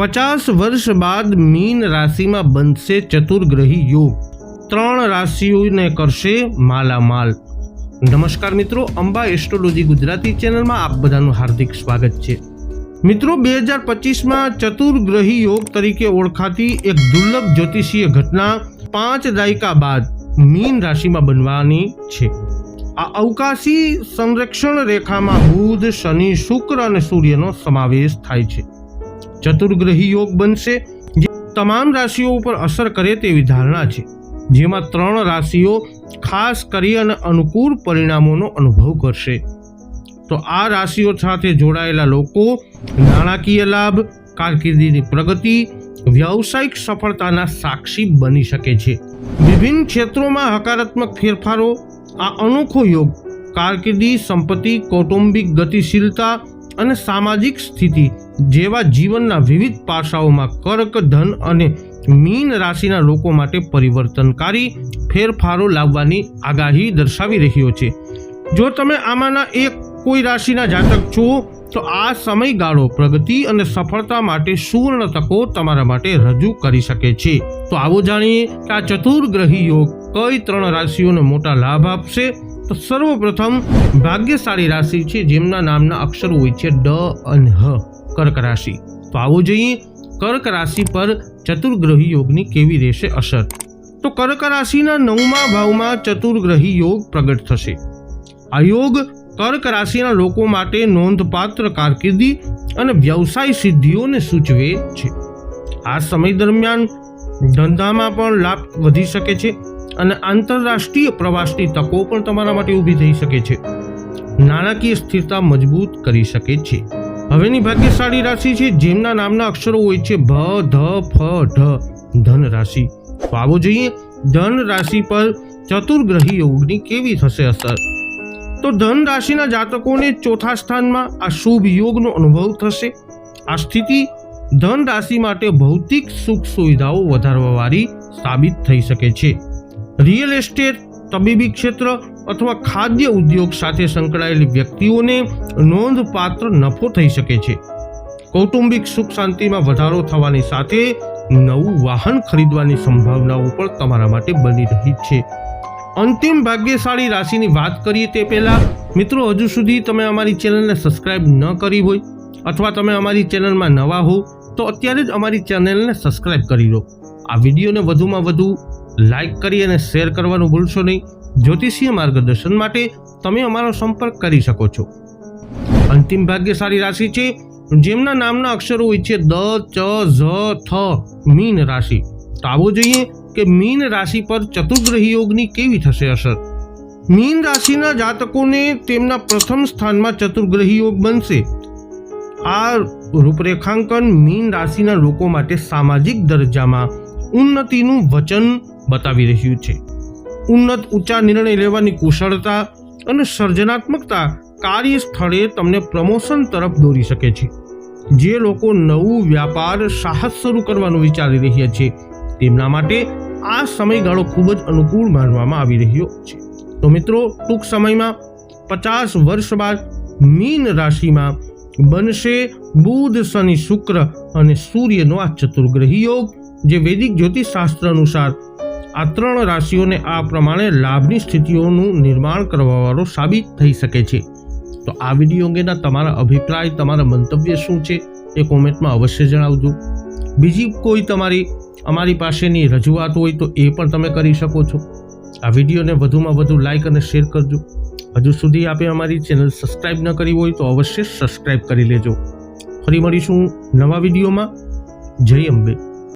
પચાસ વર્ષ બાદ મીન રાશિમાં બનશે ચતુર્ગ્રહી યોગ. ત્રણ રાશિઓને કરશે માલામાલ. નમસ્કાર મિત્રો, અંબા એસ્ટ્રોલોજી ગુજરાતી ચેનલમાં આપ બધાનું હાર્દિક સ્વાગત છે. મિત્રો, બે હજાર પચીસમાં ચતુર્ગ્રહી યોગ તરીકે ઓળખાતી એક દુર્લભ જ્યોતિષીય ઘટના પાંચ દાયકા બાદ મીન રાશિમાં બનવાની છે. આ અવકાશી સંરક્ષણ રેખામાં બુધ, શનિ, શુક્ર અને સૂર્યનો સમાવેશ થાય છે. ચતુર્ગ્રહી યોગ બનશે, જે તમામ રાશિઓ ઉપર અસર કરે તેવી ધારણા છે. જેમાં ત્રણ રાશિઓ ખાસ કરી અને અનુકૂળ પરિણામોનો અનુભવ કરશે. તો આ રાશિઓ સાથે જોડાયેલા લોકો, નાણાકીય લાભ, કારકિર્દીની પ્રગતિ, વ્યવસાયિક સફળતાના સાક્ષી બની શકે છે. વિભિન્ન ક્ષેત્રોમાં હકારાત્મક ફેરફારો, આ અનોખો યોગ, કારકિર્દી, સંપત્તિ, કૌટુંબિક ગતિશીલતા અને સામાજિક સ્થિતિ જેવા જીવનના વિવિધ પાસાઓમાં કર્ક, ધન અને મીન રાશિના લોકો માટે પરિવર્તનકારી ફેરફારો લાવવાની આગાહી દર્શાવી રહ્યો છે. જો તમે આમાંના એક કોઈ રાશિના જાતક છો, તો આ સમયગાળો પ્રગતિ અને સફળતા માટે સુવર્ણ તકો તમારા માટે રજૂ કરી શકે છે. તો આવો જાણીએ કે આ ચતુર્ગ્રહી યોગ કઈ ત્રણ રાશિઓને મોટા લાભ આપશે? તો સર્વપ્રથમ ભાગ્યશાળી રાશિ છે, જેમના નામના અક્ષરો હોય છે, ડ અને હ, કર્ક રાશિ. તો આવો જોઈએ, કર્ક રાશિ પર ચતુર્ગ્રહી યોગની કેવી રહેશે અસર? તો કર્ક રાશિના નવમા ભાવમાં ચતુર્ગ્રહી યોગ પ્રગટ થશે. આ યોગ કર્ક રાશિના લોકો માટે નોંધપાત્ર કારકિર્દી અને વ્યવસાય સિદ્ધિઓને સૂચવે છે. આ સમય દરમિયાન ધંધામાં પણ લાભ વધી શકે છે. અને આંતરરાષ્ટ્રીય પ્રવાસની તકો પણ તમારા માટે ઊભી થઈ શકે છે. નાણાકીય સ્થિરતા મજબૂત કરી શકે છે. હવેની ભાગ્યશાળી રાશિ છે, જેમના નામના અક્ષરો હોય છે, ભ, ધ, ફ, ઢ. ધન રાશિ. તો આવો જોઈએ, ધન રાશિ પર ચતુર્ગ્રહી યોગની કેવી થશે અસર? તો ધન રાશિના જાતકોને ચોથા સ્થાનમાં આ શુભ યોગનો અનુભવ થશે. આ સ્થિતિ ધન રાશિ માટે ભૌતિક સુખ સુવિધાઓ વધારવાવાળી સાબિત થઈ શકે છે. રિયલ એસ્ટેટ, તબીબી ક્ષેત્ર અથવા ખાદ્ય ઉદ્યોગ સાથે સંકળાયેલી વ્યક્તિઓને નોંધપાત્ર નફો થઈ શકે છે. કૌટુંબિક સુખ શાંતિમાં વધારો થવાની સાથે નવું વાહન ખરીદવાની સંભાવનાઓ પણ તમારા માટે બની રહી છે. અંતિમ ભાગ્યશાળી રાશિની વાત કરીએ તે પહેલાં, મિત્રો, હજુ સુધી તમે અમારી ચેનલને સબસ્ક્રાઇબ ન કરી હોય અથવા તમે અમારી ચેનલમાં નવા હો, તો અત્યારે જ અમારી ચેનલને સબસ્ક્રાઇબ કરી લો. આ વિડીયોને વધુમાં વધુ લાઈક કરી અને શેર કરવાનું ભૂલશો નહીં. જ્યોતિષીય માર્ગદર્શન માટે તમે અમારો સંપર્ક કરી શકો છો. અંતિમ ભાગ્યશાળી રાશિ છે, જેમના નામના અક્ષરો હોય છે દ, ચ, ઝ, થ, મીન રાશિ. તો આવો જોઈએ કે મીન રાશિ પર ચતુર્ગ્રહી યોગની કેવી થશે અસર? મીન રાશિના જાતકોને તેમના પ્રથમ સ્થાનમાં ચતુર્ગ્રહી યોગ બનશે. આ રૂપરેખાંકન મીન રાશિના લોકો માટે સામાજિક દરજ્જામાં ઉન્નતિનું વચન બતાવી રહ્યું છે. ઉન્નત ઊંચા નિર્ણય લેવાની કુશળતા અને સર્જનાત્મકતા કાર્ય સ્થળે તમને પ્રમોશન તરફ દોરી શકે છે. જે લોકો નવું વ્યાપાર સાહસ શરૂ કરવાનું વિચારી રહ્યા છે, તેમના માટે આ સમયગાળો ખૂબ જ અનુકૂળ માનવામાં આવી રહ્યો છે. તો મિત્રો, ટૂંક સમયમાં પચાસ વર્ષ બાદ મીન રાશિમાં બનશે બુધ, શનિ, શુક્ર અને સૂર્યનો આ ચતુર્ગ્રહી યોગ, જે વૈદિક જ્યોતિષશાસ્ત્ર અનુસાર આ ત્રણ રાશિઓને આ પ્રમાણે લાભની સ્થિતિઓનું નિર્માણ કરવાવાળો સાબિત થઈ શકે છે. તો આ વીડિયો અંગેના તમારા અભિપ્રાય, તમારા મંતવ્ય શું છે એ કોમેન્ટમાં અવશ્ય જણાવજો. બીજી કોઈ તમારી, અમારી પાસેની રજૂઆત હોય તો એ પણ તમે કરી શકો છો. આ વિડીયોને વધુમાં વધુ લાઇક અને શેર કરજો. હજુ સુધી આપે અમારી ચેનલ સબસ્ક્રાઇબ ન કરી હોય તો અવશ્ય સબસ્ક્રાઇબ કરી લેજો. ફરી મળીશું નવા વિડીયોમાં. જય અંબે.